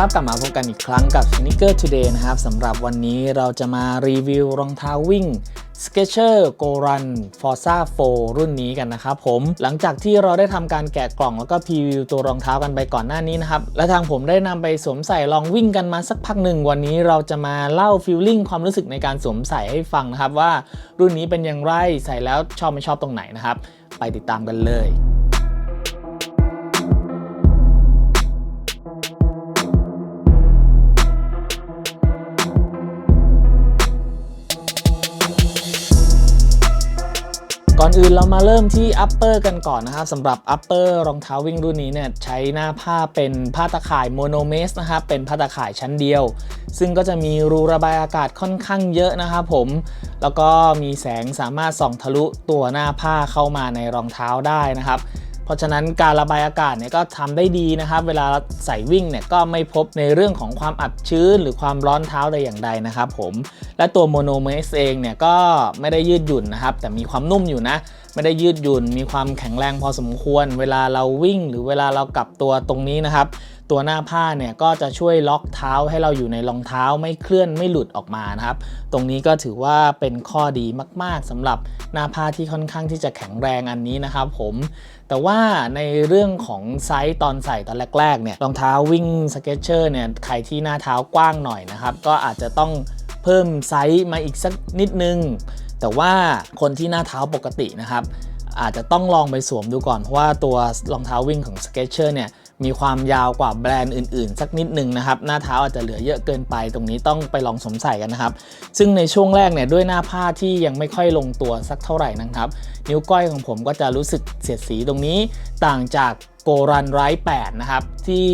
ครับ กลับมาพบกันอีกครั้งกับ Sneaker Today นะครับสำหรับวันนี้เราจะมารีวิวรองเท้าวิ่ง Skechers Go Run Forza 4 รุ่นนี้กันนะครับผมหลังจากที่เราได้ทำการแกะกล่องแล้วก็พรีวิวตัวรองเท้ากันไปก่อนหน้านี้นะครับ และทางผมได้นำไปสวมใส่ลองวิ่งกันมาสักพักหนึ่ง วันนี้เราจะมาเล่าฟีลลิ่งความรู้สึกในการสวมใส่ให้ฟังนะครับว่ารุ่นนี้เป็นอย่างไรใส่แล้วชอบไม่ชอบตรงไหนนะครับ ไปติดตามกันเลย ก่อนอื่นเรามาเริ่มที่ upper กันก่อนนะครับสำหรับ upper รองเท้าวิ่งรุ่นนี้เนี่ยใช้หน้าผ้าเป็นผ้าตะข่ายโมโนเมสนะครับเป็นผ้าตะข่ายชั้นเดียว ซึ่งก็จะมีรูระบายอากาศค่อนข้างเยอะนะครับผม แล้วก็มีแสงสามารถส่องทะลุตัวหน้าผ้าเข้ามาในรองเท้าได้นะครับ เพราะฉะนั้นการระบายอากาศเนี่ยก็ทำได้ดีนะครับ เวลาใส่วิ่งเนี่ยก็ไม่พบในเรื่องของความอับชื้นหรือความร้อนเท้าใดอย่างใดนะครับผมและตัวโมโนเมสเองเนี่ยก็ไม่ได้ยืดหยุ่นนะครับ แต่มีความนุ่มอยู่นะไม่ได้ยืดหยุ่นมีความแข็งแรงพอสมควร เวลาเราวิ่ง หรือเวลาเรากลับตัวตรงนี้นะครับ ตัวหน้าผ้าเนี่ยก็จะช่วยล็อกเท้าให้เราอยู่ในรองเท้าไม่เคลื่อนไม่หลุดออกมานะครับ ตรงนี้ก็ถือว่าเป็นข้อดีมาก ๆสำหรับหน้าผ้าที่ค่อนข้างที่จะแข็งแรงอันนี้นะครับผมแต่ว่าในเรื่องของไซส์ตอนใส่ตอนแรกๆเนี่ยรองเท้าวิ่งสเก็ตเชอร์เนี่ยใครที่หน้าเท้ากว้างหน่อยนะครับก็อาจจะต้องเพิ่มไซส์มาอีกสักนิดนึง แต่ว่าคนที่หน้าเท้าปกตินะครับอาจจะต้องลองไปสวมดูก่อน เพราะว่าตัวรองเท้าวิ่งของ Skechers เนี่ย มีความยาวกว่าแบรนด์อื่นๆ สักนิดนึงนะครับ หน้าเท้าอาจจะเหลือเยอะเกินไป ตรงนี้ต้องไปลองสมใส่กันนะครับ ซึ่งในช่วงแรกเนี่ยด้วยหน้าผ้าที่ยังไม่ค่อยลงตัวสักเท่าไหร่นะครับ นิ้วก้อยของผมก็จะรู้สึกเสียดสีตรงนี้ ต่างจากโกรันไรแปดนะครับที่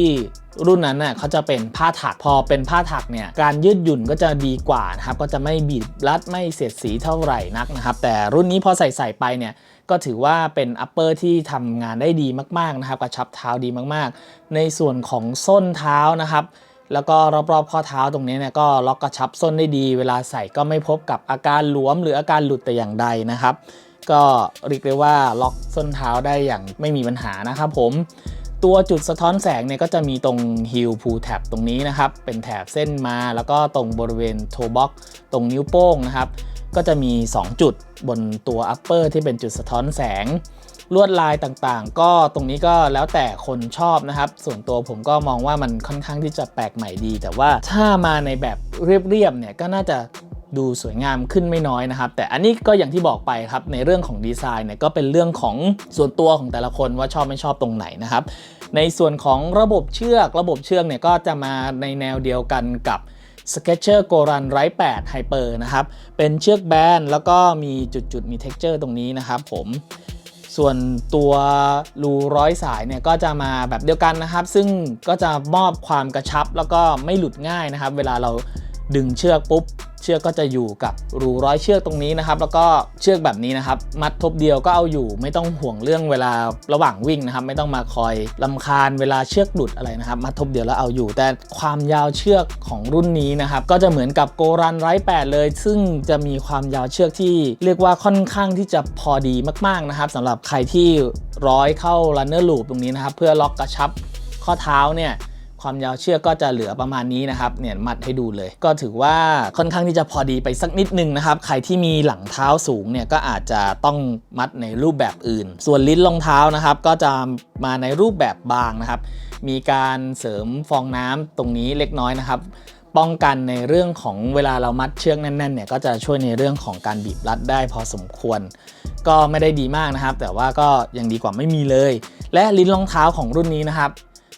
รุ่นนั้นน่ะเขาจะเป็นผ้าถักพอเป็นผ้าถักเนี่ยการยืดหยุ่นก็จะดีกว่านะครับก็จะไม่บีบรัดไม่เสียดสีเท่าไหร่นักนะครับ แต่รุ่นนี้พอใส่ใส่ไปเนี่ยก็ถือว่าเป็นอัปเปอร์ที่ทำงานได้ดีมากๆนะครับกระชับเท้าดีมากๆ ในส่วนของส้นเท้านะครับ แล้วก็รอบๆข้อเท้าตรงนี้เนี่ยก็ล็อกกระชับส้นได้ดี เวลาใส่ก็ไม่พบกับอาการหลวมหรืออาการหลุดแต่อย่างใดนะครับ ก็เรียกได้ว่าล็อกส้นเท้าได้อย่างไม่มีปัญหานะครับผม ตัวจุดสะท้อนแสงเนี่ยก็จะมีตรงฮิลพูแท็บตรงนี้นะครับ เป็นแถบเส้นมา แล้วก็ตรงบริเวณโทบ็อกตรงนิ้วโป้งนะครับ ก็จะมี 2 จุดบนตัวอัปเปอร์ที่เป็นจุดสะท้อนแสง ลวดลายต่างๆ ก็ตรงนี้ก็แล้วแต่คนชอบนะครับ ส่วนตัวผมก็มองว่ามันค่อนข้างที่จะแปลกใหม่ดี แต่ว่าถ้ามาในแบบเรียบๆเนี่ยก็น่าจะ ดูสวยงามขึ้นไม่น้อยนะครับ แต่อันนี้ก็อย่างที่บอกไปครับในเรื่องของดีไซน์เนี่ยก็เป็นเรื่องของส่วนตัวของแต่ละคนว่าชอบไม่ชอบตรงไหนนะครับ ในส่วนของระบบเชือกระบบเชือกเนี่ยก็จะมาในแนวเดียวกันกับ Skechers Go Run Right 8 Hyper นะครับ เป็นเชือกแบนแล้วก็มีจุดๆ มี texture ตรงนี้นะครับผม ส่วนตัวรูร้อยสายเนี่ยก็จะมาแบบเดียวกันนะครับ ซึ่งก็จะมอบความกระชับแล้วก็ไม่หลุดง่ายนะครับ เวลาเราดึงเชือกปุ๊บ เชือกก็จะอยู่กับรูร้อยเชือกตรงนี้นะครับ แล้วก็เชือกแบบนี้นะครับ มัดทบเดียวก็เอาอยู่ ไม่ต้องห่วงเรื่องเวลาระหว่างวิ่งนะครับ ไม่ต้องมาคอยลำคาญเวลาเชือกหลุดอะไรนะครับ มัดทบเดียวแล้วเอาอยู่ แต่ความยาวเชือกของรุ่นนี้นะครับ ก็จะเหมือนกับโกรันไรแปดเลย ซึ่งจะมีความยาวเชือกที่เรียกว่าค่อนข้างที่จะพอดีมาก ๆนะครับสำหรับใครที่ร้อยเข้า runner loop ตรงนี้นะครับ เพื่อล็อกกระชับข้อเท้าเนี่ย ความยาวเชือกก็จะเหลือประมาณนี้นะครับเนี่ยมัดให้ดูเลย ก็ถือว่าค่อนข้างที่จะพอดีไปสักนิดนึงนะครับใครที่มีหลังเท้าสูงเนี่ยก็อาจจะต้องมัดในรูปแบบอื่น ส่วนลิ้นรองเท้านะครับ ก็จะมาในรูปแบบบางนะครับ มีการเสริมฟองน้ำตรงนี้เล็กน้อยนะครับป้องกันในเรื่องของเวลาเรามัดเชือกแน่นๆเนี่ยก็จะช่วยในเรื่องของการบีบรัดได้พอสมควร ก็ไม่ได้ดีมากนะครับ แต่ว่าก็ยังดีกว่าไม่มีเลย และลิ้นรองเท้าของรุ่นนี้นะครับ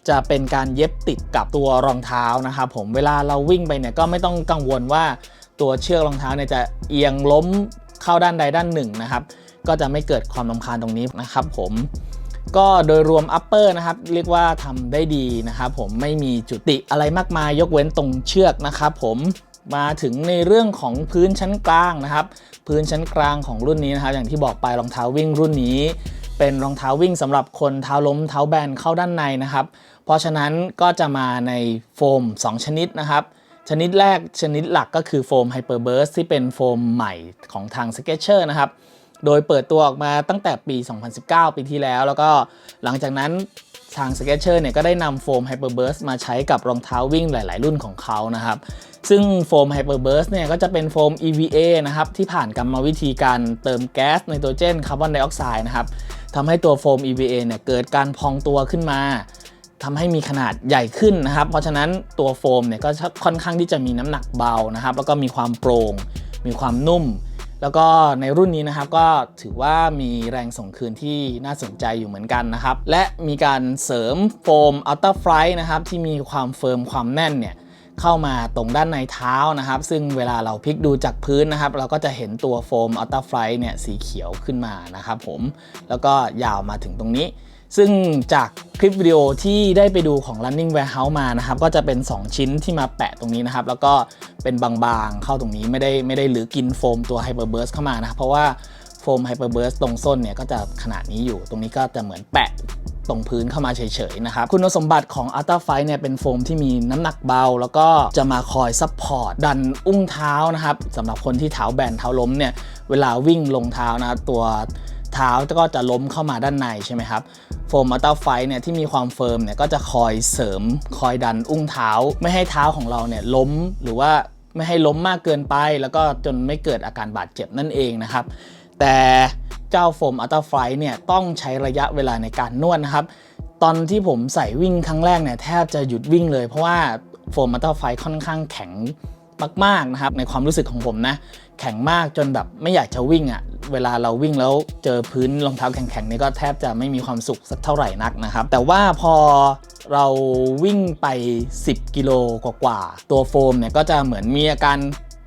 จะเป็นการเย็บติดกับตัวรองเท้านะครับผมเวลาเราวิ่งไปเนี่ยก็ไม่ต้องกังวลว่าตัวเชือกรองเท้าเนี่ยจะเอียงล้มเข้าด้านใดด้านหนึ่งนะครับก็จะไม่เกิดความลำคาญตรงนี้นะครับผมก็โดยรวม upper นะครับเรียกว่าทำได้ดีนะครับผมไม่มีจุติอะไรมากมายยกเว้นตรงเชือกนะครับผมมาถึงในเรื่องของพื้นชั้นกลางนะครับ พื้นชั้นกลางของรุ่นนี้นะครับ อย่างที่บอกไปรองเท้าวิ่งรุ่นนี้ เป็นรองเท้าวิ่งสำหรับคนเท้าล้มเท้าแบนเข้าด้านในนะครับ เพราะฉะนั้นก็จะมาในโฟม 2 ชนิดนะครับ ชนิดแรกชนิดหลักก็คือโฟม Hyperburst ที่เป็นโฟมใหม่ของทาง Skechers นะครับ โดยเปิดตัวออกมาตั้งแต่ปี 2019 ปีที่แล้ว แล้วก็หลังจากนั้นทาง Skechers เนี่ยก็ได้นำโฟม Hyperburst มาใช้กับรองเท้าวิ่งหลาย ๆ รุ่นของเขานะครับ ซึ่งโฟม Hyperburst เนี่ยก็จะเป็นโฟม EVA นะครับ ที่ผ่านกรรมวิธีการเติมแก๊สไนโตรเจนคาร์บอนไดออกไซด์นะครับทำให้ตัวโฟม EVA เนี่ยเกิดการพองตัวขึ้นมา ทำให้มีขนาดใหญ่ขึ้นนะครับ เพราะฉะนั้นตัวโฟมเนี่ยก็ค่อนข้างที่จะมีน้ำหนักเบานะครับ แล้วก็มีความโปร่ง มีความนุ่ม แล้วก็ในรุ่นนี้นะครับก็ถือว่ามีแรงส่งคืนที่น่าสนใจอยู่เหมือนกันนะครับ และมีการเสริมโฟมอัลต้าไฟนะครับที่มีความเฟิร์มความแน่นเนี่ย เข้ามาตรงด้านในเท้านะครับ ซึ่งเวลาเราพลิกดูจากพื้นนะครับ เราก็จะเห็นตัวโฟมอัลต a าไฟเนี่ยสีเขียวขึ้นมานะครับผมแล้วก็ยาวมาถึงตรงนี้ ซึ่งจากคลิปวิดีโอที่ได้ไปดูของ Running Warehouse มานะครับ ก็จะเป็น 2 ชิ้นที่มาแปะตรงนี้นะครับ แล้วก็เป็นบางๆเข้าตรงนี้ไม่ได้ไม่ได้หรือกินโฟมตัว Hyperburst เข้ามานะครับเพราะว่าโฟม Hyperburst ตรงส้นเนี่ยก็จะขนาดนี้อยู่ ตรงนี้ก็จะเหมือนแปะ ตรงพื้นเข้ามาเฉยๆนะครับ คุณสมบัติของ Ultra Fight เนี่ยเป็นโฟมที่มีน้ำหนักเบา แล้วก็จะมาคอยซัพพอร์ตดันอุ้งเท้านะครับสำหรับคนที่เท้าแบนเท้าล้มเนี่ยเวลาวิ่งลงเท้านะตัวเท้าก็จะล้มเข้ามาด้านในใช่ไหมครับโฟมอัลต a าไฟเนี่ยที่มีความเฟิร์มเนี่ยก็จะคอยเสริมคอยดันอุ้งเท้า ไม่ให้เท้าของเราเนี่ยล้มหรือว่าไม่ให้ล้มมากเกินไป แล้วก็จนไม่เกิดอาการบาดเจ็บนั่นเองนะครับ แต่ เจ้าโฟมอัลตาไฟเนี่ยต้องใช้ระยะเวลาในการนวดนะครับ ตอนที่ผมใส่วิ่งครั้งแรกเนี่ยแทบจะหยุดวิ่งเลยเพราะว่าโฟมอัลตาไฟค่อนข้างแข็งมากๆนะครับในความรู้สึกของผมนะ แข็งมากจนแบบไม่อยากจะวิ่งอะ่ะเวลาเราวิ่งแล้วเจอพื้นรองเท้าแข็งๆนี่ก็แทบจะไม่มีความสุขสักเท่าไหร่นักนะครับ แต่ว่าพอเราวิ่งไป 10 กิโลกว่าๆตัวโฟมเนี่ยก็จะเหมือนมีอาการ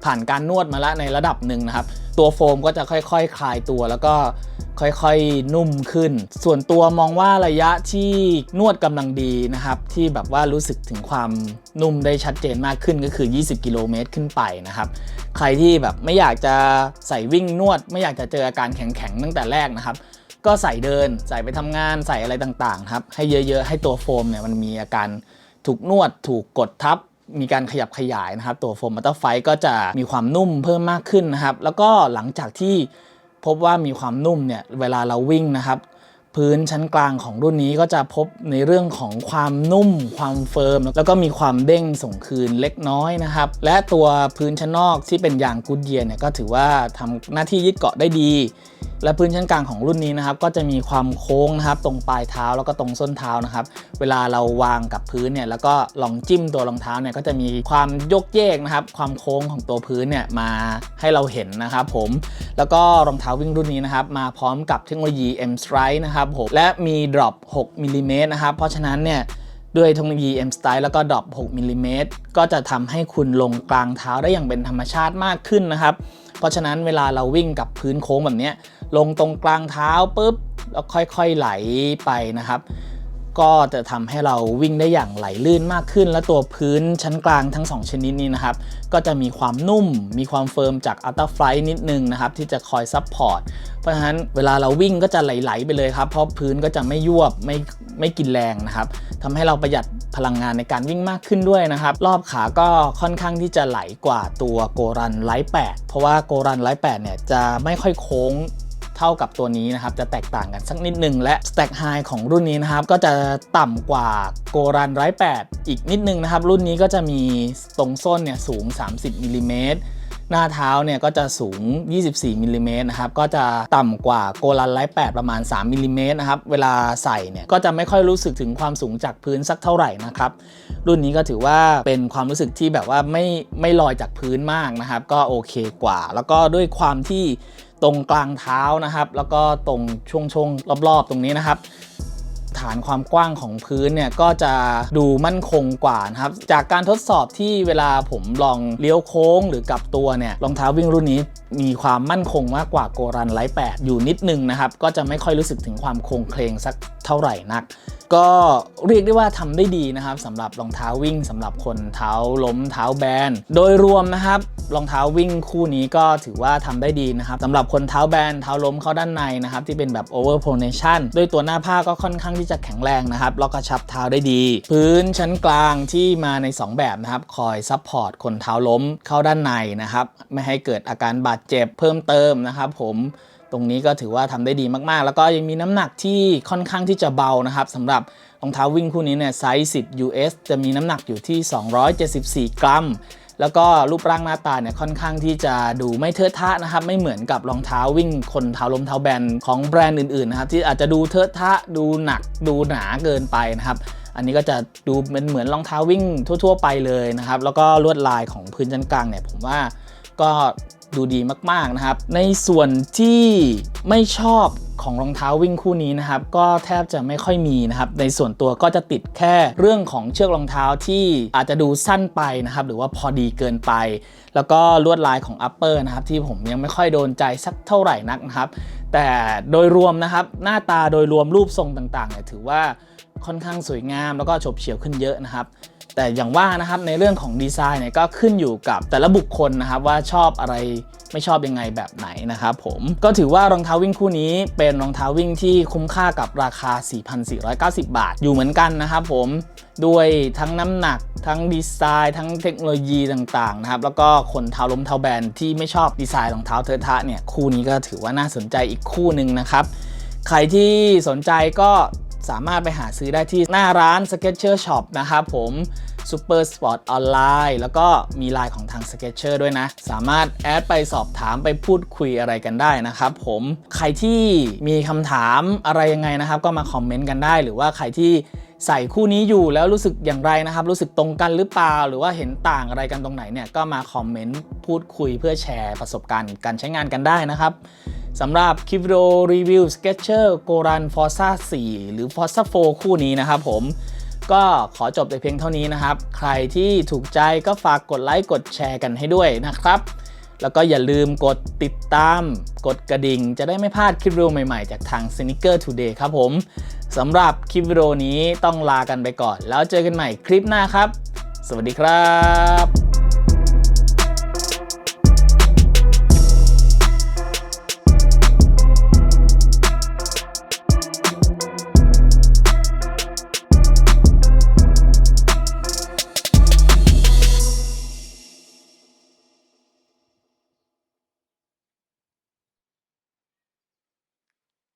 ผ่านการนวดมาล้วในระดับหนึ่งนะครับ ตัวโฟมก็จะค่อยๆคคลายตัวแล้วก็ค่อยๆนุ่มขึ้น ส่วนตัวมองว่าระยะที่นวดกำลังดีนะครับ ที่แบบว่ารู้สึกถึงความนุ่มได้ชัดเจนมากขึ้นก็คือ 20 กิโลเมตรขึ้นไปนะครับ ใครที่แบบไม่อยากจะใส่วิ่งนวด ไม่อยากจะเจออาการแข็งๆตั้งแต่แรกนะครับก็ใส่เดินใส่ไปทำงานใส่อะไรต่างๆครับให้เยอะๆ ให้ตัวโฟมเนี่ยมันมีอาการถูกนวดถูกกดทับ มีการขยับขยายนะครับตัวโฟมบัตเตอร์ไฟก็จะมีความนุ่มเพิ่มมากขึ้นนะครับแล้วก็หลังจากที่พบว่ามีความนุ่มเนี่ยเวลาเราวิ่งนะครับ พื้นชั้นกลางของรุ่นนี้ก็จะพบในเรื่องของความนุ่ม ความเฟิร์ม แล้วก็มีความเด้งส่งคืนเล็กน้อยนะครับ และตัวพื้นชั้นนอกที่เป็นยางกูดเยียเนี่ยก็ถือว่าทำหน้าที่ยึดเกาะได้ดีและพื้นชั้นกลางของรุ่นนี้นะครับก็จะมีความโค้งนะครับตรงปลายเท้าแล้วก็ตรงส้นเท้านะครับเวลาเราวางกับพื้นเนี่ยแล้วก็ลองจิ้มตัวรองเท้าเนี่ยก็จะมีความยกเยกนะครับความโค้งของตัวพื้นเนี่ยมาให้เราเห็นนะครับผมแล้วก็รองเท้าวิ่งรุ่นนี้นะครับมาพร้อมกับเทคโนโลยี M Strike นะครับผมและมี drop 6มิลลิเมตรนะครับเพราะฉะนั้นเนี่ย ด้วยเทคโนโลยี M Style แล้วก็ดรอป6มิลลิเมตรก็จะทำให้คุณลงกลางเท้าได้อย่างเป็นธรรมชาติมากขึ้นนะครับ เพราะฉะนั้นเวลาเราวิ่งกับพื้นโค้งแบบนี้ลงตรงกลางเท้าปุ๊บแล้วค่อยๆไหลไปนะครับ ก็จะทำให้เราวิ่งได้อย่างไหลลื่นมากขึ้น และตัวพื้นชั้นกลางทั้ง 2 ชนิดนี้นะครับ ก็จะมีความนุ่ม มีความเฟิร์มจากอัลต a าไฟนิดนึงนะครับ ที่จะคอยซับพอร์ตเพราะฉะนั้นเวลาเราวิ่งก็จะไหลๆไปเลยครับ เพราะพื้นก็จะไม่ยวบไม่ไม่กินแรงนะครับทำให้เราประหยัดพลังงานในการวิ่งมากขึ้นด้วยนะครับ รอบขาก็ค่อนข้างที่จะไหลกว่าตัวโกรันไลท์8เพราะว่าโกรันไลท์8เนี่ยจะไม่ค่อยโค้ง เท่ากับตัวนี้นะครับ จะแตกต่างกันสักนิดนึง และ Stack High ของรุ่นนี้นะครับ ก็จะต่ำกว่า g o r a n 108อีกนิดนึงนะครับ รุ่นนี้ก็จะมีตรงส้นเนี่ยสูง 30มิลลิเมตรหน้าเท้าเนี่ยก็จะสูง 24มิลลิเมตรนะครับ ก็จะต่ำกว่าโกลันไลท์8ประมาณ 3มิลลิเมตรนะครับ เวลาใส่เนี่ยก็จะไม่ค่อยรู้สึกถึงความสูงจากพื้นสักเท่าไหร่นะครับ รุ่นนี้ก็ถือว่าเป็นความรู้สึกที่แบบว่าไม่ไม่ลอยจากพื้นมากนะครับ ก็โอเคกว่า แล้วก็ด้วยความที่ ตรงกลางเท้านะครับ แล้วก็ตรงช่วงช่วงรอบๆ ตรงนี้นะครับ ฐานความกว้างของพื้นเนี่ยก็จะดูมั่นคงกว่านะครับ จากการทดสอบที่เวลาผมลองเลี้ยวโค้งหรือกลับตัวเนี่ยรองเท้าวิ่งรุ่นนี้มีความมั่นคงมากกว่าโกรันไลท์แอยู่นิดนึงนะครับ ก็จะไม่ค่อยรู้สึกถึงความโครงเคลงสัก เท่าไหร่นัก ก็เรียกได้ว่าทำได้ดีนะครับสำหรับรองเท้าวิ่งสำหรับคนเท้าล้มเท้าแบน โดยรวมนะครับรองเท้าวิ่งคู่นี้ก็ถือว่าทำได้ดีนะครับสำหรับคนเท้าแบนเท้าล้มเข้าด้านในนะครับที่เป็นแบบ over pronation ด้วยตัวหน้าผ้าก็ค่อนข้างที่จะแข็งแรงนะครับแล้วก็ชับเท้าได้ดี พื้นชั้นกลางที่มาใน 2 แบบนะครับคอยซัพพอร์ตคนเท้าล้มเข้าด้านในนะครับไม่ให้เกิดอาการบาดเจ็บเพิ่มเติมนะครับผม รงนี้ก็ถือว่าทำได้ดีมากๆ แล้วก็ยังมีน้ำหนักที่ค่อนข้างที่จะเบานะครับสำหรับรองเท้าวิ่งคู่นี้เนี่ยไซส์10 US จะมีน้ำหนักอยู่ที่ 274 กรัม แล้วก็รูปร่างหน้าตาเนี่ยค่อนข้างที่จะดูไม่เทอะทะนะครับไม่เหมือนกับรองเท้าวิ่งคนเท้าลมเท้าแบนของแบรนด์อื่นๆนะครับที่อาจจะดูเทอะทะดูหนักดูหนาเกินไปนะครับอันนี้ก็จะดูเป็นเหมือนรองเท้าวิ่งทั่ว ๆ ไปเลยนะครับ แล้วก็ลวดลายของพื้นชั้นกลางเนี่ยผมว่าก็ ดูดีมากๆนะครับ ในส่วนที่ไม่ชอบของรองเท้าวิ่งคู่นี้นะครับ ก็แทบจะไม่ค่อยมีนะครับ ในส่วนตัวก็จะติดแค่เรื่องของเชือกรองเท้าที่อาจจะดูสั้นไปนะครับ หรือว่าพอดีเกินไป แล้วก็ลวดลายของอัปเปอร์นะครับ ที่ผมยังไม่ค่อยโดนใจสักเท่าไหร่นักนะครับ แต่โดยรวมนะครับ หน้าตาโดยรวมรูปทรงต่างๆเนี่ยถือว่าค่อนข้างสวยงามแล้วก็ฉบเฉี่ยวขึ้นเยอะนะครับ แต่อย่างว่านะครับในเรื่องของดีไซน์เนี่ยก็ขึ้นอยู่กับแต่ละบุคคลนะครับว่าชอบอะไรไม่ชอบยังไงแบบไหนนะครับผมก็ถือว่ารองเท้าวิ่งคู่นี้เป็นรองเท้าวิ่งที่คุ้มค่ากับราคา 4,490 บาท อยู่เหมือนกันนะครับผมด้วยทั้งน้ำหนักทั้งดีไซน์ ทั้งเทคโนโลยีต่างๆนะครับแล้วก็คนเท้าล้มเท้าแบนที่ไม่ชอบดีไซน์รองเท้าเทอะทะเนี่ยคู่นี้ก็ถือว่าน่าสนใจอีกคู่หนึ่งนะครับใครที่สนใจก็ สามารถไปหาซื้อได้ที่หน้าร้าน Sketcher Shop นะครับผม Super Sport Online แล้วก็มีไลน์ของทาง Sketcher ด้วยนะ สามารถแอดไปสอบถามไปพูดคุยอะไรกันได้นะครับผมใครที่มีคำถามอะไรยังไงนะครับ ก็มาคอมเมนต์กันได้ หรือว่าใครที่ใส่คู่นี้อยู่แล้วรู้สึกอย่างไรนะครับ รู้สึกตรงกันหรือเปล่า หรือว่าเห็นต่างอะไรกันตรงไหนเนี่ยก็มาคอมเมนต์พูดคุยเพื่อแชร์ประสบการณ์การใช้งานกันได้นะครับ สำหรับคลิปวิดีโอรีวิว Sketcher Goran Forza 4 หรือ Forza 4 คู่นี้นะครับผมก็ขอจบแต่เพียงเท่านี้นะครับ ใครที่ถูกใจก็ฝากกดไลค์กดแชร์กันให้ด้วยนะครับ แล้วก็อย่าลืมกดติดตาม กดกระดิ่ง จะได้ไม่พลาดคลิปวิดีโอใหม่ๆ จากทาง Sneaker Today ครับผมสำหรับคลิปวิดีโอนี้ต้องลากันไปก่อน แล้วเจอกันใหม่คลิปหน้าครับ สวัสดีครับ